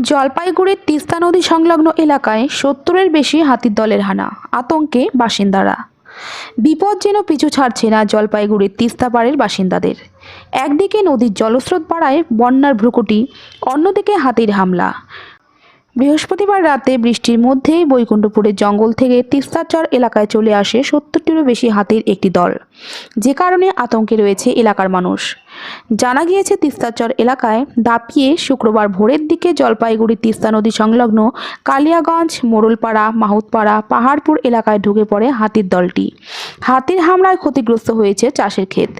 জলপাইগুড়ির তিস্তা নদী সংলগ্ন এলাকায় সত্তরের বেশি হাতির দলের হানা, আতঙ্কে বাসিন্দারা। বিপদ যেন পিছু ছাড়ছে না জলপাইগুড়ির তিস্তাপাড়ের বাসিন্দাদের। একদিকে নদীর জলস্রোত বাড়ায় বন্যার ভ্রুকুটি, অন্যদিকে হাতির হামলা। বৃহস্পতিবার রাতে বৃষ্টির মধ্যেই বৈকুণ্ঠপুরের জঙ্গল থেকে তিস্তাচর এলাকায় চলে আসে সত্তরটিরও বেশি হাতির একটি দল। যে কারণে আতঙ্কে রয়েছে এলাকার মানুষ। জানা গিয়েছে, তিস্তাচর এলাকায় দাপিয়ে শুক্রবার ভোরের দিকে জলপাইগুড়ি তিস্তা নদী সংলগ্ন কালিয়াগঞ্জ, মোড়লপাড়া, মাহুতপাড়া, পাহাড়পুর এলাকায় ঢুকে পড়ে হাতির দলটি। হাতির হামলায় ক্ষতিগ্রস্ত হয়েছে চাষের ক্ষেত।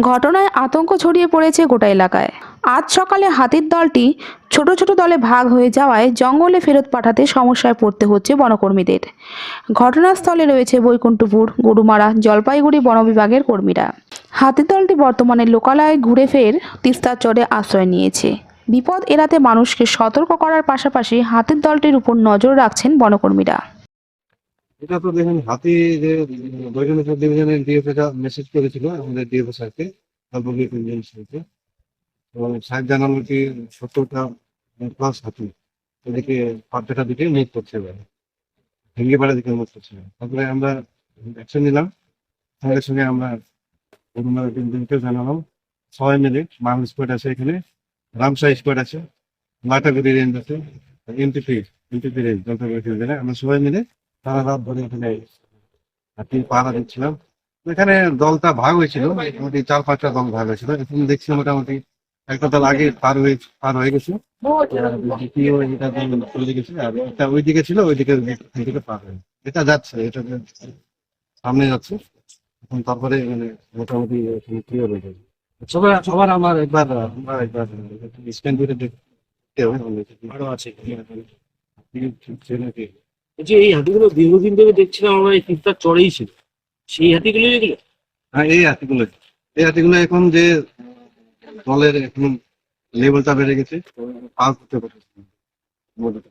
ঘটনায় আতঙ্ক ছড়িয়ে পড়েছে গোটা এলাকায়। আজ সকালে হাতির দলটি ছোট ছোট দলে ভাগ হয়ে যাওয়ায় জঙ্গলে ফেরত পাঠাতে সমস্যায় পড়তে হচ্ছে বনকর্মীদের। ঘটনাস্থলে রয়েছে বৈকুণ্ঠপুর, গরুমারা, জলপাইগুড়ি বন বিভাগের কর্মীরা। হাতির দলটি বর্তমানে লোকালয়ে ঘুরে ফের তিস্তার চরে আশ্রয় নিয়েছে। বিপদ এড়াতে মানুষকে সতর্ক করার পাশাপাশি হাতির দলটির উপর নজর রাখছেন বনকর্মীরা। এটা তো দেখুন, হাতি যে বৈজ্ঞানিক ডিভিশনের ডিএফ এটা মেসেজ করেছিল, আমাদের ডিএফ স্যারকে সর্বগিক ইঞ্জিন স্যারকে। এবং স্যার জানালো কি সত্তরটা প্লাস হাতি, এদিকে পাঁচটা দিকে মুভ করছে এবার। ভেঙ্গে পাড়া দিকে মুভ করছে। তারপরে আমরা অ্যাকশন নিলাম, সঙ্গে সঙ্গে আমরা অরুণার টিমকে জানালাম। সবাই মিলে মাল স্কোয়াড আছে এখানে রামসা স্কোয়াড আছে লাটাগুড়ি রেঞ্জ আছে এমটিপি এমটিপি রেঞ্জ, জলপাইগুড়ি জেলায় আমরা সবাই মিলে সারা রাত ধরে এখানে হাতি পাহারা দিচ্ছিলাম। এখানে দলটা ভাগ হয়েছিল, মোটামুটি চার পাঁচটা দল ভাগ হয়েছিল। এখন দেখছি মোটামুটি একটা দল আগে পার হয়ে পার হয়ে গেছে। দ্বিতীয় এটা ওইদিকে ছিল, ওইদিকে ওইদিকে পার হয়ে এটা যাচ্ছে, এটা সামনে যাচ্ছে। তারপরে মানে মোটামুটি ক্লিয়ার হয়ে যাবে সবাই সবার আমার একবার আমরা একবার স্ক্যান করে দেখতে হবে আরও আছে। ঠিক নাকি যে এই হাতিগুলো দীর্ঘদিন ধরে দেখছিলাম আমরা এই তিস্তার চড়েই ছিল। সেই হাতিগুলো এগুলো হ্যাঁ এই হাতিগুলো। এই হাতিগুলো এখন যে দলের এখন লেভেলটা বেড়ে গেছে পাস না মোটামুটি।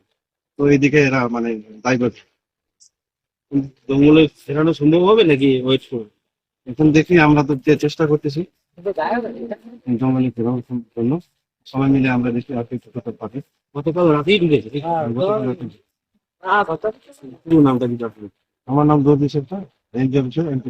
তো এইদিকে এরা মানে দায়ী জঙ্গলে ফেরানো সম্ভব হবে নাকি ওয়েট করবে? এখন দেখি আমরা তো যে চেষ্টা করতেছি। ফেরানোর জন্য সবাই মিলে আমরা দেখি আর কি ছোট পাখি গতকাল রাতেই ঢুকেছে পুরো নামটা কি আপনার আমার নাম দর্জি শেখা NGO MP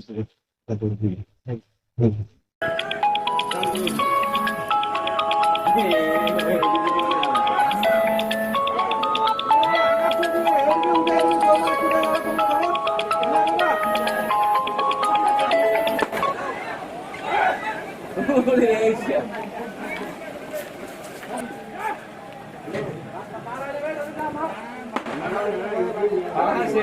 Holy Asia. Ah, sí.